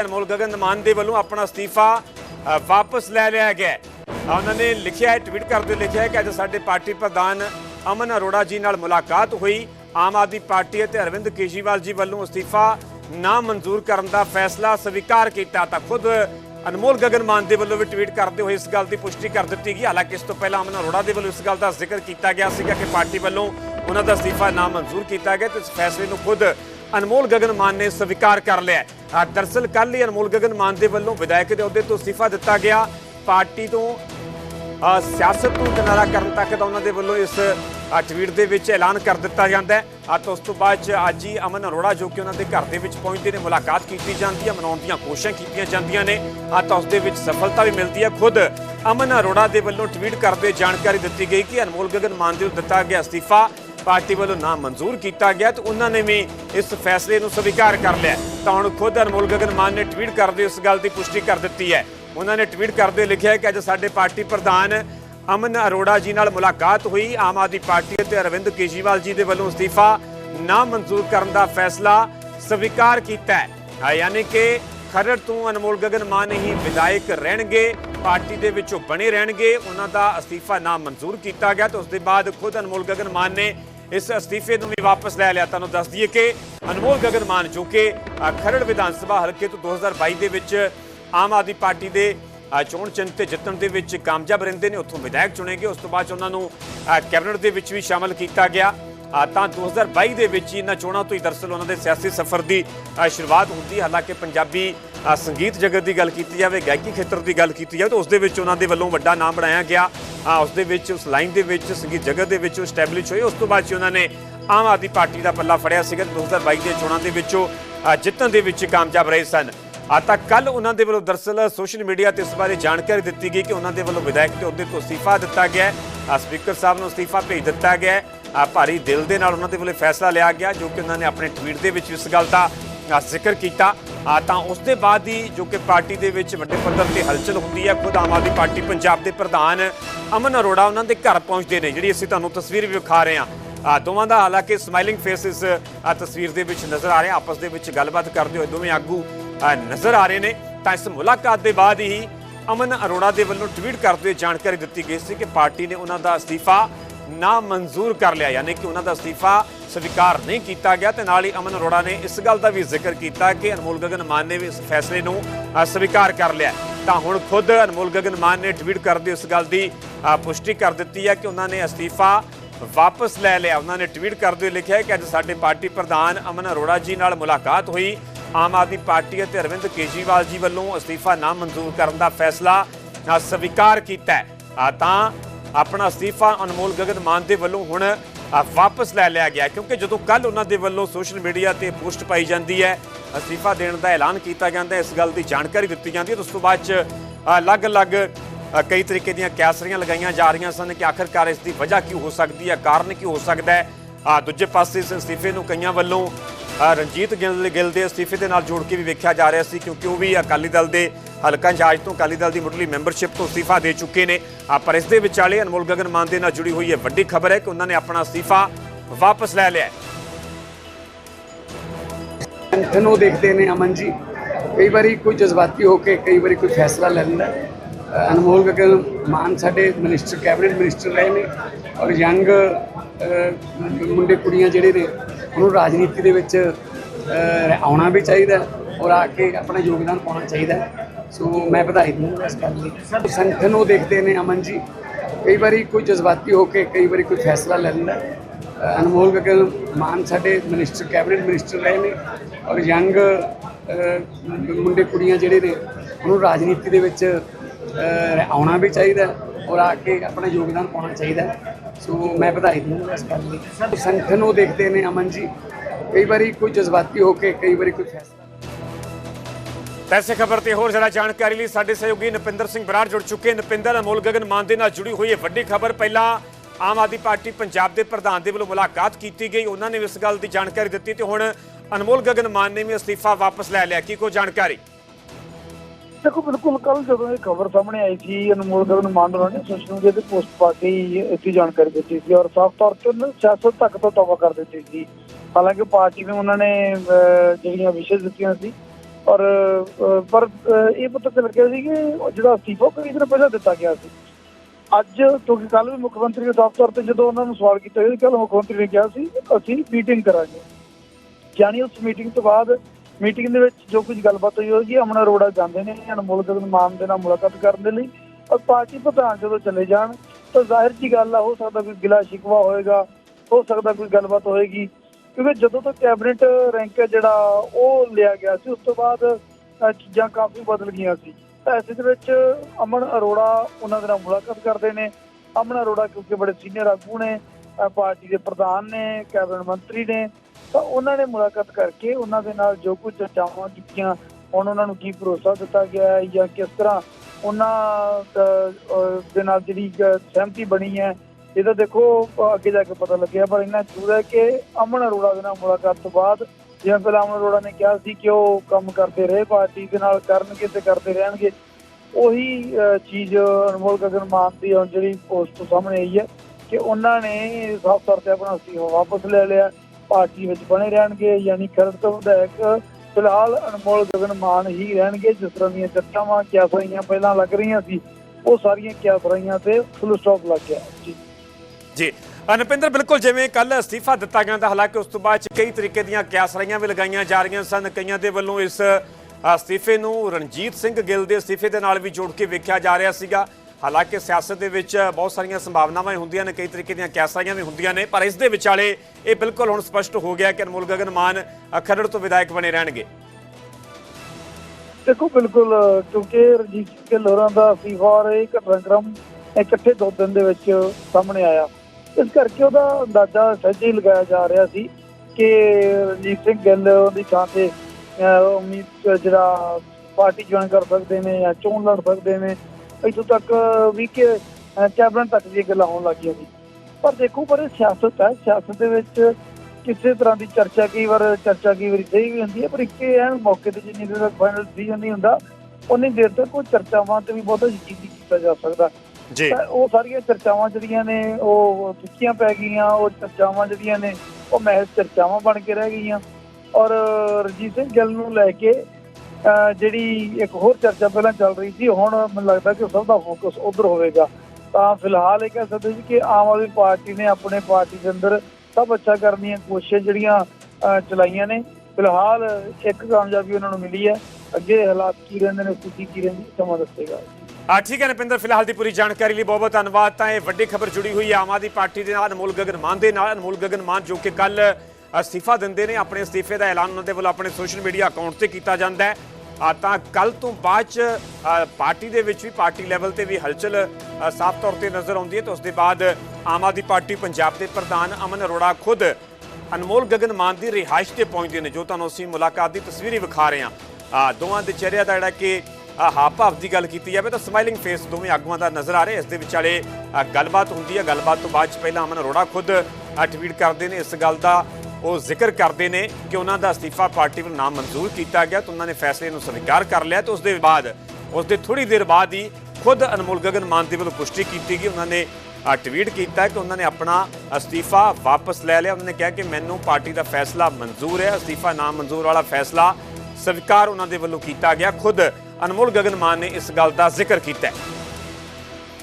ਅਨਮੋਲ ਗਗਨ ਮਾਨ ਦੇ ਵੱਲੋਂ ਆਪਣਾ ਅਸਤੀਫਾ ਵਾਪਸ ਲੈ ਲਿਆ ਗਿਆ ਉਹਨਾਂ ਨੇ ਲਿਖਿਆ ਹੈ, ਟਵੀਟ ਕਰਦੇ ਲਿਖਿਆ ਹੈ ਕਿ ਅੱਜ ਸਾਡੇ ਪਾਰਟੀ ਪ੍ਰਧਾਨ ਅਮਨ ਅਰੋੜਾ ਜੀ ਨਾਲ ਮੁਲਾਕਾਤ ਹੋਈ। ਆਮ ਆਦਮੀ ਪਾਰਟੀ ਅਤੇ ਅਰਵਿੰਦ ਕੇਜਰੀਵਾਲ ਜੀ ਵੱਲੋਂ ਅਸਤੀਫਾ ਨਾ ਮਨਜ਼ੂਰ ਕਰਨ ਦਾ ਫੈਸਲਾ ਸਵੀਕਾਰ ਕੀਤਾ ਤਾਂ ਖੁਦ ਅਨਮੋਲ ਗਗਨ ਮਾਨ ਦੇ ਵੱਲੋਂ ਵੀ ਟਵੀਟ ਕਰਦੇ ਹੋਏ ਇਸ ਗੱਲ ਦੀ ਪੁਸ਼ਟੀ ਕਰ ਦਿੱਤੀ ਗਈ। ਹਾਲਾਂਕਿ ਇਸ ਤੋਂ ਪਹਿਲਾਂ ਅਮਨ ਅਰੋੜਾ ਦੇ ਵੱਲੋਂ ਇਸ ਗੱਲ ਦਾ ਜ਼ਿਕਰ ਕੀਤਾ ਗਿਆ ਸੀਗਾ ਕਿ ਪਾਰਟੀ ਵੱਲੋਂ ਉਹਨਾਂ ਦਾ ਅਸਤੀਫਾ ਨਾ ਮਨਜ਼ੂਰ ਕੀਤਾ ਗਿਆ ਤੇ ਇਸ ਫੈਸਲੇ ਨੂੰ ਖੁਦ ਅਨਮੋਲ ਗਗਨ ਮਾਨ ਨੇ ਸਵੀਕਾਰ ਕਰ ਲਿਆ ਹੈ। ਦਰਅਸਲ ਕੱਲ ਹੀ ਅਨਮੋਲ ਗਗਨ ਮਾਨ ਦੇ ਵੱਲੋਂ ਵਿਧਾਇਕ ਦੇ ਅਹੁਦੇ ਤੋਂ ਅਸਤੀਫਾ ਦਿੱਤਾ ਗਿਆ। ਪਾਰਟੀ ਤੋਂ ਸਿਆਸਤ ਨੂੰ ਕਿਨਾਰਾ ਕਰਨ ਤੱਕ ਦਾ ਉਹਨਾਂ ਦੇ ਵੱਲੋਂ ਇਸ ਟਵੀਟ ਦੇ ਵਿੱਚ ਐਲਾਨ ਕਰ ਦਿੱਤਾ ਜਾਂਦਾ ਹੈ। ਆ ਤਾਂ ਉਸ ਤੋਂ ਬਾਅਦ 'ਚ ਅੱਜ ਹੀ ਅਮਨ ਅਰੋੜਾ ਜੋ ਕਿ ਉਹਨਾਂ ਦੇ ਘਰ ਦੇ ਵਿੱਚ ਪਹੁੰਚਦੇ ਨੇ, ਮੁਲਾਕਾਤ ਕੀਤੀ ਜਾਂਦੀ ਹੈ, ਮਨਾਉਣ ਦੀਆਂ ਕੋਸ਼ਿਸ਼ਾਂ ਕੀਤੀਆਂ ਜਾਂਦੀਆਂ ਨੇ। ਆ ਤਾਂ ਉਸ ਦੇ ਵਿੱਚ ਸਫਲਤਾ ਵੀ ਮਿਲਦੀ ਹੈ। ਖੁਦ ਅਮਨ ਅਰੋੜਾ ਦੇ ਵੱਲੋਂ ਟਵੀਟ ਕਰਦੇ ਜਾਣਕਾਰੀ ਦਿੱਤੀ ਗਈ ਕਿ ਅਨਮੋਲ ਗਗਨ ਮਾਨ ਦੇ ਨੂੰ ਦਿੱਤਾ ਗਿਆ ਅਸਤੀਫਾ। ਪਾਰਟੀ ਵੱਲੋਂ ਨਾ ਮਨਜ਼ੂਰ ਕੀਤਾ ਗਿਆ ਤੇ ਉਹਨਾਂ ਨੇ ਵੀ ਇਸ ਫੈਸਲੇ ਨੂੰ ਸਵੀਕਾਰ ਕਰ ਲਿਆ। ਤਾਂ ਹੁਣ ਖੁਦ ਅਨਮੋਲ ਗਗਨ ਮਾਨ ਨੇ ਟਵੀਟ ਕਰਦੇ ਇਸ ਗੱਲ ਦੀ ਪੁਸ਼ਟੀ ਕਰ ਦਿੱਤੀ ਹੈ। ਉਹਨਾਂ ਨੇ ਟਵੀਟ ਕਰਦੇ ਲਿਖਿਆ ਕਿ ਅੱਜ ਸਾਡੇ ਪਾਰਟੀ ਪ੍ਰਧਾਨ ਅਮਨ ਅਰੋੜਾ ਜੀ ਨਾਲ ਮੁਲਾਕਾਤ ਹੋਈ। ਆਮ ਆਦਮੀ ਪਾਰਟੀ ਅਤੇ ਅਰਵਿੰਦ ਕੇਜਰੀਵਾਲ ਜੀ ਦੇ ਵੱਲੋਂ ਅਸਤੀਫਾ ਨਾ ਮਨਜ਼ੂਰ ਕਰਨ ਦਾ ਫੈਸਲਾ ਸਵੀਕਾਰ ਕੀਤਾ ਹੈ। ਯਾਨੀ ਕਿ ਖਰੜ ਤੋਂ ਅਨਮੋਲ ਗਗਨ ਮਾਨ ਹੀ ਵਿਧਾਇਕ ਰਹਿਣਗੇ, ਪਾਰਟੀ ਦੇ ਵਿੱਚ ਉਹ ਬਣੇ ਰਹਿਣਗੇ। ਉਹਨਾਂ ਦਾ ਅਸਤੀਫਾ ਨਾ ਮਨਜ਼ੂਰ ਕੀਤਾ ਗਿਆ ਤੇ ਉਸ ਦੇ ਬਾਅਦ ਖੁਦ ਅਨਮੋਲ ਗਗਨ ਮਾਨ ਨੇ ਇਸ ਅਸਤੀਫੇ ਨੂੰ ਵੀ ਵਾਪਸ ਲੈ ਲਿਆ ਤੁਹਾਨੂੰ ਦੱਸ ਦਈਏ ਕਿ ਅਨਮੋਲ ਗਗਨ ਮਾਨ ਜੋ ਕਿ ਖਰੜ ਵਿਧਾਨ ਸਭਾ ਹਲਕੇ ਤੋਂ 2022 ਦੇ ਵਿੱਚ ਆਮ ਆਦਮੀ ਪਾਰਟੀ ਦੇ ਚੋਣ ਚਿੰਨ੍ਹ ਤੇ ਜਿੱਤਣ ਦੇ ਵਿੱਚ ਕਾਮਯਾਬ ਰਹਿੰਦੇ ਨੇ ਉੱਥੋਂ ਵਿਧਾਇਕ ਚੁਣੇ ਗਏ ਉਸ ਤੋਂ ਬਾਅਦ 'ਚ ਉਹਨਾਂ ਨੂੰ ਕੈਬਨਿਟ ਦੇ ਵਿੱਚ ਵੀ ਸ਼ਾਮਲ ਕੀਤਾ ਗਿਆ। ਅ, ਤਾਂ 2022 ਦੇ ਵਿੱਚ ਹੀ ਇਹਨਾਂ ਚੋਣਾਂ ਤੋਂ ਹੀ ਦਰਸਲ ਉਹਨਾਂ ਦੇ ਸਿਆਸੀ ਸਫ਼ਰ ਦੀ ਸ਼ੁਰੂਆਤ ਹੁੰਦੀ ਹਾਲਾਂਕਿ ਪੰਜਾਬੀ ਅ, ਸੰਗੀਤ ਜਗਤ ਦੀ ਗੱਲ ਕੀਤੀ ਜਾਵੇ ਗਾਇਕੀ ਖੇਤਰ ਦੀ ਗੱਲ ਕੀਤੀ ਜਾਵੇ ਤਾਂ ਉਸ ਦੇ ਵਿੱਚ ਉਹਨਾਂ ਦੇ ਵੱਲੋਂ ਵੱਡਾ ਨਾਮ ਬਣਾਇਆ ਗਿਆ। ਅ, ਉਸ ਦੇ ਵਿੱਚ ਉਸ ਲਾਈਨ ਦੇ ਵਿੱਚ ਸੰਗੀਤ ਜਗਤ ਦੇ ਵਿੱਚ ਸਟੈਬਲਿਸ਼ ਹੋਏ। ਉਸ ਤੋਂ ਬਾਅਦ 'ਚ ਉਹਨਾਂ ਨੇ ਆਮ ਆਦਮੀ ਪਾਰਟੀ ਦਾ ਪੱਲਾ ਫੜਿਆ ਸੀਗਾ। ਤੇ 2022 ਦੀਆਂ ਚੋਣਾਂ ਦੇ ਵਿੱਚੋਂ ਅ, ਜਿੱਤਣ ਦੇ ਵਿੱਚ ਕਾਮਯਾਬ ਰਹੇ ਸਨ। ਆ ਤਾਂ ਕੱਲ ਉਹਨਾਂ ਦੇ ਵੱਲੋਂ ਦਰਸਲ ਸੋਸ਼ਲ ਮੀਡੀਆ ਤੇ ਇਸ ਬਾਰੇ ਜਾਣਕਾਰੀ ਦਿੱਤੀ ਗਈ ਕਿ ਉਹਨਾਂ ਦੇ ਵੱਲੋਂ ਵਿਧਾਇਕ ਦੇ ਅਹੁਦੇ ਤੋਂ ਅਸਤੀਫਾ ਦਿੱਤਾ ਗਿਆ ਹੈ। ਸਪੀਕਰ ਸਾਹਿਬ ਨੂੰ ਅਸਤੀਫਾ ਭੇਜ ਦਿੱਤਾ ਗਿਆ ਹੈ। ਆ ਭਾਰੀ ਦਿਲ ਦੇ ਨਾਲ ਉਹਨਾਂ ਦੇ ਵੱਲੋਂ ਫੈਸਲਾ ਲਿਆ ਗਿਆ ਜੋ ਕਿ ਉਹਨਾਂ ਨੇ ਆਪਣੇ ਟਵੀਟ ਦੇ ਵਿੱਚ ਇਸ ਗੱਲ ਦਾ ਜ਼ਿਕਰ ਕੀਤਾ। ਤਾਂ ਉਸ ਦੇ ਬਾਅਦ ਹੀ ਜੋ ਕਿ ਪਾਰਟੀ ਦੇ ਵਿੱਚ ਵੱਡੇ ਪੱਧਰ ਤੇ ਹਲਚਲ ਹੁੰਦੀ ਹੈ, ਖੁਦ ਆਮ ਆਦਮੀ ਪਾਰਟੀ ਪੰਜਾਬ ਦੇ ਪ੍ਰਧਾਨ ਅਮਨ ਅਰੋੜਾ ਉਹਨਾਂ ਦੇ ਘਰ ਪਹੁੰਚਦੇ ਨੇ, ਜਿਹੜੀ ਅਸੀਂ ਤੁਹਾਨੂੰ ਤਸਵੀਰ ਵੀ ਵਿਖਾ ਰਹੇ ਹਾਂ। ਆ ਦੋਵਾਂ ਦਾ ਹਾਲਾਂਕਿ ਸਮਾਈਲਿੰਗ ਫੇਸਿਸ ਆ ਤਸਵੀਰ ਦੇ ਵਿੱਚ ਨਜ਼ਰ ਆ ਰਹੇ, ਆਪਸ ਦੇ ਵਿੱਚ ਗੱਲਬਾਤ ਕਰਦੇ ਹੋਏ ਦੋਵੇਂ ਆਗੂ ਨਜ਼ਰ ਆ ਰਹੇ ਨੇ। ਤਾਂ ਇਸ ਮੁਲਾਕਾਤ ਦੇ ਬਾਅਦ ਹੀ ਅਮਨ ਅਰੋੜਾ ਦੇ ਵੱਲੋਂ ਟਵੀਟ ਕਰਦੇ ਹੋਏ ਜਾਣਕਾਰੀ ਦਿੱਤੀ ਗਈ ਸੀ ਕਿ ਪਾਰਟੀ ਨੇ ਉਹਨਾਂ ਦਾ ਅਸਤੀਫਾ ਨਾ ਮਨਜ਼ੂਰ ਕਰ ਲਿਆ, ਯਾਨੀ ਕਿ ਉਹਨਾਂ ਦਾ ਅਸਤੀਫਾ ਸਵੀਕਾਰ ਨਹੀਂ ਕੀਤਾ ਗਿਆ ਤੇ ਨਾਲ ਹੀ ਅਮਨ ਅਰੋੜਾ ਨੇ ਇਸ ਗੱਲ ਦਾ ਵੀ ਜ਼ਿਕਰ ਕੀਤਾ ਕਿ ਅਨਮੋਲ ਗਗਨ ਮਾਨ ਨੇ ਵੀ ਇਸ ਫੈਸਲੇ ਨੂੰ ਸਵੀਕਾਰ ਕਰ ਲਿਆ। ਤਾਂ ਹੁਣ ਖੁਦ ਅਨਮੋਲ ਗਗਨ ਮਾਨ ਨੇ ਟਵੀਟ ਕਰਦੇ ਇਸ ਗੱਲ ਦੀ ਪੁਸ਼ਟੀ ਕਰ ਦਿੱਤੀ ਹੈ ਕਿ ਉਹਨਾਂ ਨੇ ਅਸਤੀਫਾ ਵਾਪਸ ਲੈ ਲਿਆ। ਉਹਨਾਂ ਨੇ ਟਵੀਟ ਕਰਦੇ ਹੋਏ ਲਿਖਿਆ ਕਿ ਅੱਜ ਸਾਡੇ ਪਾਰਟੀ ਪ੍ਰਧਾਨ ਅਮਨ ਅਰੋੜਾ ਜੀ ਨਾਲ ਮੁਲਾਕਾਤ ਹੋਈ। ਆਮ ਆਦਮੀ ਪਾਰਟੀ ਅਤੇ ਅਰਵਿੰਦ ਕੇਜਰੀਵਾਲ ਜੀ ਵੱਲੋਂ ਅਸਤੀਫਾ ਨਾ ਮਨਜ਼ੂਰ ਕਰਨ ਦਾ ਫੈਸਲਾ ਸਵੀਕਾਰ ਕੀਤਾ ਹੈ। ਤਾਂ ਆਪਣਾ ਅਸਤੀਫਾ ਅਨਮੋਲ ਗਗਨ ਮਾਨ ਦੇ ਵੱਲੋਂ ਹੁਣ ਵਾਪਸ ਲੈ ਲਿਆ ਗਿਆ, ਕਿਉਂਕਿ ਜਦੋਂ ਕੱਲ ਉਹਨਾਂ ਦੇ ਵੱਲੋਂ ਸੋਸ਼ਲ ਮੀਡੀਆ ਤੇ ਪੋਸਟ ਪਾਈ ਜਾਂਦੀ ਹੈ, ਅਸਤੀਫਾ ਦੇਣ ਦਾ ਐਲਾਨ ਕੀਤਾ ਜਾਂਦਾ ਇਸ ਗੱਲ ਦੀ ਜਾਣਕਾਰੀ ਦਿੱਤੀ ਜਾਂਦੀ ਹੈ। ਉਸ ਤੋਂ ਬਾਅਦ ਚ ਅਲੱਗ-ਅਲੱਗ ਕਈ ਤਰੀਕੇ ਦੀਆਂ ਕੈਸਰੀਆਂ ਲਗਾਈਆਂ ਜਾ ਰਹੀਆਂ ਸਨ ਕਿ ਆਖਰਕਾਰ ਇਸ ਦੀ ਵਜ੍ਹਾ ਕੀ ਹੋ ਸਕਦੀ ਹੈ, ਕਾਰਨ ਕੀ ਹੋ ਸਕਦਾ ਹੈ। ਆ ਦੂਜੇ ਪਾਸੇ ਇਸ ਅਸਤੀਫੇ ਨੂੰ ਕਈਆਂ ਵੱਲੋਂ ਰਣਜੀਤ ਗਿੱਲ ਗਿੱਲ ਦੇ ਅਸਤੀਫੇ ਦੇ ਨਾਲ ਜੋੜ ਕੇ ਵੀ ਵੇਖਿਆ ਜਾ ਰਿਹਾ ਸੀ, ਕਿਉਂਕਿ ਉਹ ਵੀ ਅਕਾਲੀ ਦਲ ਦੇ ਹਲਕਾ ਇੰਚਾਰਜ ਤੋਂ ਅਕਾਲੀ ਦਲ ਦੀ ਮੁੱਢਲੀ ਮੈਂਬਰਸ਼ਿਪ ਤੋਂ ਅਸਤੀਫਾ ਦੇ ਚੁੱਕੇ ਨੇ। ਪਰ ਇਸ ਦੇ ਵਿਚਾਲੇ ਅਨਮੋਲ ਗਗਨ ਮਾਨ ਦੇ ਨਾਲ ਜੁੜੀ ਹੋਈ ਹੈ ਵੱਡੀ ਖਬਰ ਹੈ ਕਿ ਉਹਨਾਂ ਨੇ ਆਪਣਾ ਅਸਤੀਫਾ ਵਾਪਸ ਲੈ ਲਿਆ ਨੂੰ ਦੇਖਦੇ ਨੇ ਅਮਨ ਜੀ। ਕਈ ਵਾਰੀ ਕੋਈ ਜਜ਼ਬਾਤੀ ਹੋ ਕੇ ਕਈ ਵਾਰੀ ਕੋਈ ਫੈਸਲਾ ਲੈ ਲੈਂਦਾ ਅਨਮੋਲ ਗਗਨ ਮਾਨ ਸਾਡੇ ਮਿਨਿਸਟਰ, ਕੈਬਨਿਟ ਮਿਨਿਸਟਰ ਰਹੇ ਨੇ ਔਰ ਯੰਗ ਮੁੰਡੇ ਕੁੜੀਆਂ ਜਿਹੜੇ ਨੇ, ਉਹਨੂੰ ਰਾਜਨੀਤੀ ਦੇ ਵਿੱਚ ਆਉਣਾ ਵੀ ਚਾਹੀਦਾ ਔਰ ਆ ਕੇ ਆਪਣਾ ਯੋਗਦਾਨ ਪਾਉਣਾ ਚਾਹੀਦਾ ਹੈ। ਸੋ ਮੈਂ ਵਧਾਈ ਦੂੰਗਾ ਇਸ ਗੱਲ ਲਈ। ਸੰਗਠਨ ਨੂੰ ਦੇਖਦੇ ਨੇ, ਅਮਨ ਜੀ। ਕਈ ਵਾਰੀ ਕੋਈ ਜਜ਼ਬਾਤੀ ਹੋ ਕੇ, ਕਈ ਵਾਰੀ ਕੋਈ ਫੈਸਲਾ ਲੈ ਲੈਂਦਾ ਅਨਮੋਲ ਗਗਨ ਮਾਨ ਸਾਡੇ ਮਿਨਿਸਟਰ, ਕੈਬਨਿਟ ਮਿਨਿਸਟਰ ਰਹੇ ਨੇ। ਔਰ ਯੰਗ ਮੁੰਡੇ, ਕੁੜੀਆਂ ਜਿਹੜੇ ਨੇ, ਉਹਨੂੰ ਰਾਜਨੀਤੀ ਦੇ ਵਿੱਚ ਆਉਣਾ ਵੀ ਚਾਹੀਦਾ ਔਰ ਆ ਕੇ ਆਪਣਾ ਯੋਗਦਾਨ ਪਾਉਣਾ ਚਾਹੀਦਾ ਸੋ ਮੈਂ ਵਧਾਈ ਦੂੰਗਾ ਇਸ ਗੱਲ ਲਈ। ਸੰਗਠਨ ਨੂੰ ਦੇਖਦੇ ਨੇ, ਅਮਨ ਜੀ। ਕਈ ਵਾਰੀ ਕੋਈ ਜਜ਼ਬਾਤੀ ਹੋ ਕੇ, ਕਈ ਵਾਰੀ ਕੋਈ ਫੈਸਲਾ ਪੈਸੇ ਖਬਰ ਤੇ ਹੋਰ ਜ਼ਿਆਦਾ ਜਾਣਕਾਰੀ ਲਈ ਸਾਡੇ ਸਹਿਯੋਗੀ ਨਪਿੰਦਰ ਸਿੰਘ ਬਰਾੜ ਜੁੜ ਚੁੱਕੇ ਨਪਿੰਦਰ, ਅਨਮੋਲ ਗਗਨ ਮਾਨ ਦੇ ਨਾਲ ਜੁੜੀ ਹੋਈ ਹੈ ਵੱਡੀ ਖਬਰ। ਪਹਿਲਾਂ ਆਮ ਆਦਮੀ ਪਾਰਟੀ ਪੰਜਾਬ ਦੇ ਪ੍ਰਧਾਨ ਦੇ ਵੱਲੋਂ ਮੁਲਾਕਾਤ ਕੀਤੀ ਗਈ। ਉਹਨਾਂ ਨੇ ਇਸ ਗੱਲ ਦੀ ਜਾਣਕਾਰੀ ਦਿੱਤੀ ਤੇ ਹੁਣ ਅਨਮੋਲ ਗਗਨ ਮਾਨ ਨੇ ਵੀ ਅਸਤੀਫਾ ਵਾਪਸ ਲੈ ਲਿਆ। ਕੀ ਕੋ ਜਾਣਕਾਰੀ? ਦੇਖੋ, ਬਿਲਕੁਲ ਕੱਲ ਜਦੋਂ ਇਹ ਖਬਰ ਸਾਹਮਣੇ ਆਈ ਸੀ, ਅਨਮੋਲ ਗਗਨ ਮਾਨ ਨੇ ਸੋਸ਼ਲ ਮੀਡੀਆ ਤੇ ਪੋਸਟ ਪਾ ਕੇ ਇਸਦੀ ਜਾਣਕਾਰੀ ਦਿੱਤੀ ਸੀ ਔਰ ਸਾਫ਼ ਤੌਰ ਤੇ ਸਿਆਸਤ ਤੱਕ ਤੋਂ ਤੌਬਾ ਕਰ ਦਿੱਤੀ ਸੀ। ਹਾਲਾਂਕਿ ਪਾਰਟੀ ਨੇ ਉਹਨਾਂ ਨੇ ਜਿਹੜੀਆਂ ਵਿਸ਼ੇ ਦਿੱਤੀਆਂ ਸੀ ਔਰ ਪਰ ਇਹ ਪਤਾ ਚੱਲ ਗਿਆ ਸੀ ਕਿ ਜਿਹੜਾ ਅਸਤੀਫਾ ਉਹ ਕਈ ਦਿਨ ਪਹਿਲਾਂ ਦਿੱਤਾ ਗਿਆ ਸੀ। ਅੱਜ ਕਿਉਂਕਿ ਕੱਲ ਵੀ ਮੁੱਖ ਮੰਤਰੀ ਦੇ ਦਫ਼ਤਰ ਤੇ ਜਦੋਂ ਉਹਨਾਂ ਨੂੰ ਸਵਾਲ ਕੀਤਾ ਗਿਆ ਕੱਲ ਮੁੱਖ ਮੰਤਰੀ ਨੇ ਕਿਹਾ ਸੀ, ਅਸੀਂ ਮੀਟਿੰਗ ਕਰਾਂਗੇ। ਯਾਨੀ ਉਸ ਮੀਟਿੰਗ ਤੋਂ ਬਾਅਦ ਮੀਟਿੰਗ ਦੇ ਵਿੱਚ ਜੋ ਕੁਝ ਗੱਲਬਾਤ ਹੋਈ ਹੋਏਗੀ ਅਮਨ ਅਰੋੜਾ ਜਾਂਦੇ ਨੇ ਅਨਮੋਲ ਗਗਨ ਮਾਨ ਦੇ ਨਾਲ ਮੁਲਾਕਾਤ ਕਰਨ ਦੇ ਲਈ ਔਰ ਪਾਰਟੀ ਪ੍ਰਧਾਨ ਜਦੋਂ ਚਲੇ ਜਾਣ ਤਾਂ ਜ਼ਾਹਿਰ ਜੀ ਗੱਲ ਆ, ਹੋ ਸਕਦਾ ਕੋਈ ਗਿਲਾ ਸ਼ਿਕਵਾ ਹੋਏਗਾ, ਹੋ ਸਕਦਾ ਕੋਈ ਗੱਲਬਾਤ ਹੋਏਗੀ। ਕਿਉਂਕਿ ਜਦੋਂ ਤੋਂ ਕੈਬਨਿਟ ਰੈਂਕ ਹੈ ਜਿਹੜਾ ਉਹ ਲਿਆ ਗਿਆ ਸੀ, ਉਸ ਤੋਂ ਬਾਅਦ ਚੀਜ਼ਾਂ ਕਾਫੀ ਬਦਲ ਗਈਆਂ ਸੀ। ਤਾਂ ਐਸੇ ਦੇ ਵਿੱਚ ਅਮਨ ਅਰੋੜਾ ਉਹਨਾਂ ਦੇ ਨਾਲ ਮੁਲਾਕਾਤ ਕਰਦੇ ਨੇ। ਅਮਨ ਅਰੋੜਾ ਕਿਉਂਕਿ ਬੜੇ ਸੀਨੀਅਰ ਆਗੂ ਨੇ ਪਾਰਟੀ ਦੇ ਪ੍ਰਧਾਨ ਨੇ, ਕੈਬਨਿਟ ਮੰਤਰੀ ਨੇ, ਤਾਂ ਉਹਨਾਂ ਨੇ ਮੁਲਾਕਾਤ ਕਰਕੇ ਉਹਨਾਂ ਦੇ ਨਾਲ ਜੋ ਕੁਝ ਚਰਚਾਵਾਂ ਕੀਤੀਆਂ, ਹੁਣ ਉਹਨਾਂ ਨੂੰ ਕੀ ਭਰੋਸਾ ਦਿੱਤਾ ਗਿਆ ਹੈ ਜਾਂ ਕਿਸ ਤਰ੍ਹਾਂ ਉਹਨਾਂ ਦੇ ਨਾਲ ਜਿਹੜੀ ਸਹਿਮਤੀ ਬਣੀ ਹੈ ਇਹ ਤਾਂ ਦੇਖੋ, ਅੱਗੇ ਜਾ ਕੇ ਪਤਾ ਲੱਗਿਆ, ਪਰ ਇਹਨਾਂ ਜ਼ਰੂਰ ਹੈ ਕਿ ਅਮਨ ਅਰੋੜਾ ਦੇ ਨਾਲ ਮੁਲਾਕਾਤ ਤੋਂ ਬਾਅਦ ਜਿਵੇਂ ਪਹਿਲਾਂ ਅਮਨ ਅਰੋੜਾ ਨੇ ਕਿਹਾ ਸੀ ਕਿ ਉਹ ਕੰਮ ਕਰਦੇ ਰਹੇ ਪਾਰਟੀ ਦੇ ਨਾਲ, ਕਰਨਗੇ ਤੇ ਕਰਦੇ ਰਹਿਣਗੇ। ਉਹੀ ਚੀਜ਼ ਅਨਮੋਲ ਗਗਨ ਮਾਨ ਦੀ ਹੁਣ ਜਿਹੜੀ ਪੋਸਟ ਤੋਂ ਸਾਹਮਣੇ ਆਈ ਹੈ ਕਿ ਉਹਨਾਂ ਨੇ ਸਾਫ਼ ਤੌਰ ਤੇ ਆਪਣਾ ਅਸਤੀਫਾ ਵਾਪਸ ਲੈ ਲਿਆ, ਪਾਰਟੀ ਵਿੱਚ ਬਣੇ ਰਹਿਣਗੇ, ਯਾਨੀ ਖਰੜ ਤੋਂ ਵਿਧਾਇਕ ਫਿਲਹਾਲ ਅਨਮੋਲ ਗਗਨ ਮਾਨ ਹੀ ਰਹਿਣਗੇ, ਜਿਸ ਤਰ੍ਹਾਂ ਦੀਆਂ ਚਰਚਾਵਾਂ ਕਿਆਸ ਪਹਿਲਾਂ ਲੱਗ ਰਹੀਆਂ ਸੀ, ਉਹ ਸਾਰੀਆਂ ਕਿਆਸ ਤੇ ਫੁੱਲ ਸਟਾਪ ਲੱਗ ਗਿਆ। ਜੀ। ਜੀ ਅਨਪਿੰਦਰ, ਬਿਲਕੁਲ ਜਿਵੇਂ ਕੱਲ ਅਸਤੀਫਾ ਦਿੱਤਾ ਗਿਆ ਤਾਂ ਹਾਲਾਂਕਿ ਉਸ ਤੋਂ ਬਾਅਦ ਕਈ ਤਰੀਕੇ ਦੀਆਂ ਕਿਆਸਰੀਆਂ ਵੀ ਲਗਾਈਆਂ ਜਾ ਰਹੀਆਂ ਸਨ। ਕਈਆਂ ਦੇ ਵੱਲੋਂ ਇਸ ਅਸਤੀਫੇ ਨੂੰ ਰਣਜੀਤ ਸਿੰਘ ਗਿੱਲ ਦੇ ਅਸਤੀਫੇ ਦੇ ਨਾਲ ਵੀ ਜੋੜ ਕੇ ਵੇਖਿਆ ਜਾ ਰਿਹਾ ਸੀਗਾ। ਹਾਲਾਂਕਿ ਸਿਆਸਤ ਦੇ ਵਿੱਚ ਬਹੁਤ ਸਾਰੀਆਂ ਸੰਭਾਵਨਾਵਾਂ ਹੁੰਦੀਆਂ ਨੇ, ਕਈ ਤਰੀਕੇ ਦੀਆਂ ਕਿਆਸਾਰੀਆਂ ਵੀ ਹੁੰਦੀਆਂ ਨੇ, ਪਰ ਇਸ ਦੇ ਵਿਚਾਲੇ ਇਹ ਬਿਲਕੁਲ ਹੁਣ ਸਪਸ਼ਟ ਹੋ ਗਿਆ ਕਿ ਅਨਮੋਲ ਗਗਨ ਮਾਨ ਖਰੜ ਤੋਂ ਵਿਧਾਇਕ ਬਣੇ ਰਹਿਣਗੇ। ਦੇਖੋ, ਬਿਲਕੁਲ, ਕਿਉਂਕਿ ਰਣਜੀਤ ਸਿੰਘ ਗਿੱਲ ਦਾ ਅਸਤੀਫਾ ਔਰ ਇਹ ਘਟਨਾਕ੍ਰਮ ਇਕੱਠੇ ਦੋ ਦਿਨ ਦੇ ਵਿੱਚ ਸਾਹਮਣੇ ਆਇਆ। ਇਸ ਕਰਕੇ ਉਹਦਾ ਅੰਦਾਜ਼ਾ ਸਹਿਜੇ ਲਗਾਇਆ ਜਾ ਰਿਹਾ ਸੀ ਕਿ ਰਣਜੀਤ ਸਿੰਘ ਗਿੱਲ ਦੀ ਥਾਂ ਤੇ ਉਮੀਦ ਜਿਹੜਾ ਪਾਰਟੀ ਜੁਆਇਨ ਕਰ ਸਕਦੇ ਨੇ ਜਾਂ ਚੋਣ ਲੜ ਸਕਦੇ ਨੇ ਇੱਥੋਂ ਤੱਕ ਵੀ ਕਿ ਅਹ, ਕੈਬਨਿਟ ਤੱਕ ਦੀਆਂ ਗੱਲਾਂ ਹੋਣ ਲੱਗੀਆਂ ਸੀ। ਪਰ ਦੇਖੋ ਪਰ ਇਹ ਸਿਆਸਤ ਹੈ ਸਿਆਸਤ ਦੇ ਵਿੱਚ ਕਿਸੇ ਤਰ੍ਹਾਂ ਦੀ ਚਰਚਾ ਕਈ ਵਾਰ ਚਰਚਾ ਕਈ ਵਾਰੀ ਸਹੀ ਵੀ ਹੁੰਦੀ ਹੈ ਪਰ ਇੱਕ ਐਨ ਮੌਕੇ ਤੇ ਜਿੰਨੀ ਦੇਰ ਤੱਕ ਫਾਈਨਲ ਡਿਸੀਜਨ ਨਹੀਂ ਹੁੰਦਾ ਉਨੀ ਦੇਰ ਤੱਕ ਉਹ ਚਰਚਾਵਾਂ ਤੇ ਵੀ ਬਹੁਤਾ ਯਕੀਨ ਕੀਤਾ ਜਾ ਸਕਦਾ। ਜੀ। ਉਹ ਸਾਰੀਆਂ ਚਰਚਾਵਾਂ ਜਿਹੜੀਆਂ ਨੇ, ਉਹ ਫਿੱਕੀਆਂ ਪੈ ਗਈਆਂ, ਉਹ ਚਰਚਾਵਾਂ ਜਿਹੜੀਆਂ ਨੇ, ਉਹ ਮਹਿਜ਼ ਚਰਚਾਵਾਂ ਬਣ ਕੇ ਰਹਿ ਗਈਆਂ। ਔਰ ਰਜੀਤ ਸਿੰਘ ਗਿੱਲ ਨੂੰ ਲੈ ਕੇ ਜਿਹੜੀ ਇੱਕ ਹੋਰ ਚਰਚਾ ਪਹਿਲਾਂ ਚੱਲ ਰਹੀ ਸੀ, ਹੁਣ ਮੈਨੂੰ ਲੱਗਦਾ ਕਿ ਸਭ ਦਾ ਫੋਕਸ ਉਧਰ ਹੋਵੇਗਾ। ਤਾਂ ਫਿਲਹਾਲ ਇਹ ਕਹਿ ਸਕਦੇ ਜੀ ਕਿ ਆਮ ਆਦਮੀ ਪਾਰਟੀ ਨੇ ਆਪਣੇ ਪਾਰਟੀ ਦੇ ਅੰਦਰ ਸਭ ਅੱਛਾ ਕਰਨ ਦੀਆਂ ਕੋਸ਼ਿਸ਼ਾਂ ਜਿਹੜੀਆਂ ਚਲਾਈਆਂ ਨੇ। ਫਿਲਹਾਲ ਇੱਕ ਕਾਮਯਾਬੀ ਉਹਨਾਂ ਨੂੰ ਮਿਲੀ ਹੈ। ਅੱਗੇ ਹਾਲਾਤ ਕੀ ਰਹਿੰਦੇ ਨੇ ਸਥਿਤੀ ਕੀ ਰਹਿੰਦੀ ਸਮਾਂ ਦੱਸੇਗਾ। ਠੀਕ ਹੈ ਨਪਿੰਦਰ ਫਿਲਹਾਲ ਦੀ ਪੂਰੀ ਜਾਣਕਾਰੀ ਲਈ ਬਹੁਤ ਬਹੁਤ ਧੰਨਵਾਦ। ਤਾਂ ਇਹ ਵੱਡੀ ਖਬਰ ਜੁੜੀ ਹੋਈ ਹੈ ਆਮ ਆਦਮੀ ਪਾਰਟੀ ਦੇ ਨਾਲ, ਅਨਮੋਲ ਗਗਨ ਮਾਨ ਦੇ ਨਾਲ, ਅਨਮੋਲ ਗਗਨ ਮਾਨ ਜੋ ਕਿ ਕੱਲ ਅਸਤੀਫਾ ਦਿੰਦੇ ਨੇ, ਆਪਣੇ ਅਸਤੀਫੇ ਦਾ ਐਲਾਨ ਉਹਨਾਂ ਦੇ ਵੱਲੋਂ ਆਪਣੇ ਸੋਸ਼ਲ ਮੀਡੀਆ ਅਕਾਊਂਟ ਤੇ ਕੀਤਾ ਜਾਂਦਾ ਹੈ। ਆ, ਤਾਂ ਕੱਲ ਤੋਂ ਬਾਅਦ ਚ ਪਾਰਟੀ ਦੇ ਵਿੱਚ ਵੀ, ਪਾਰਟੀ ਲੈਵਲ ਤੇ ਵੀ ਹਲਚਲ ਸਾਫ਼ ਤੌਰ ਤੇ ਨਜ਼ਰ ਆਉਂਦੀ ਹੈ ਤੇ ਉਸ ਦੇ ਬਾਅਦ ਆਮ ਆਦਮੀ ਪਾਰਟੀ ਪੰਜਾਬ ਦੇ ਪ੍ਰਧਾਨ ਅਮਨ ਅਰੋੜਾ ਖੁਦ ਅਨਮੋਲ ਗਗਨ ਮਾਨ ਦੀ ਰਿਹਾਇਸ਼ ਤੇ ਪਹੁੰਚਦੇ ਨੇ, ਜੋ ਤੁਹਾਨੂੰ ਅਸੀਂ ਮੁਲਾਕਾਤ ਦੀ ਤਸਵੀਰ ਹੀ ਵਿਖਾ ਰਹੇ ਹਾਂ। ਦੋਵਾਂ ਦੇ ਚਿਹਰਿਆਂ ਦਾ ਜਿਹੜਾ ਕਿ ਹਾਵ ਭਾਵ ਦੀ ਗੱਲ ਕੀਤੀ ਜਾਵੇ ਤਾਂ ਸਮਾਈਲਿੰਗ ਫੇਸ ਦੋਵੇਂ ਆਗੂਆਂ ਦਾ ਨਜ਼ਰ ਆ ਰਿਹਾ ਇਸ ਦੇ ਵਿਚਾਲੇ ਗੱਲਬਾਤ ਹੁੰਦੀ ਹੈ। ਗੱਲਬਾਤ ਤੋਂ ਬਾਅਦ ਚ ਪਹਿਲਾਂ ਅਮਨ ਅਰੋੜਾ ਖੁਦ ਆ, ਟਵੀਟ ਕਰਦੇ ਨੇ। ਇਸ ਗੱਲ ਦਾ ਉਹ ਜ਼ਿਕਰ ਕਰਦੇ ਨੇ ਕਿ ਉਹਨਾਂ ਦਾ ਅਸਤੀਫਾ ਪਾਰਟੀ ਵੱਲੋਂ ਨਾਮ ਮਨਜ਼ੂਰ ਕੀਤਾ ਗਿਆ ਤੇ ਉਹਨਾਂ ਨੇ ਫੈਸਲੇ ਨੂੰ ਸਵੀਕਾਰ ਕਰ ਲਿਆ ਤੇ ਉਸ ਦੇ ਬਾਅਦ ਉਸ ਦੇ ਥੋੜੀ ਦੇਰ ਬਾਅਦ ਹੀ ਖੁਦ ਅਨਮੋਲ ਗਗਨ ਮਾਨ ਦੇ ਵੱਲੋਂ ਪੁਸ਼ਟੀ ਕੀਤੀ ਗਈ। ਉਹਨਾਂ ਨੇ ਟਵੀਟ ਕੀਤਾ ਕਿ ਉਹਨਾਂ ਨੇ ਆਪਣਾ ਅਸਤੀਫਾ ਵਾਪਸ ਲੈ ਲਿਆ। ਉਹਨਾਂ ਨੇ ਕਿਹਾ ਕਿ ਮੈਨੂੰ ਪਾਰਟੀ ਦਾ ਫੈਸਲਾ ਮਨਜ਼ੂਰ ਹੈ। ਅਸਤੀਫਾ ਨਾਮ ਮਨਜ਼ੂਰ ਵਾਲਾ ਫੈਸਲਾ ਸਵੀਕਾਰ ਉਹਨਾਂ ਦੇ ਵੱਲੋਂ ਕੀਤਾ ਗਿਆ। ਖੁਦ ਅਨਮੋਲ ਗਗਨ ਮਾਨ ਨੇ ਇਸ ਗੱਲ ਦਾ ਜ਼ਿਕਰ ਕੀਤਾ ਹੈ।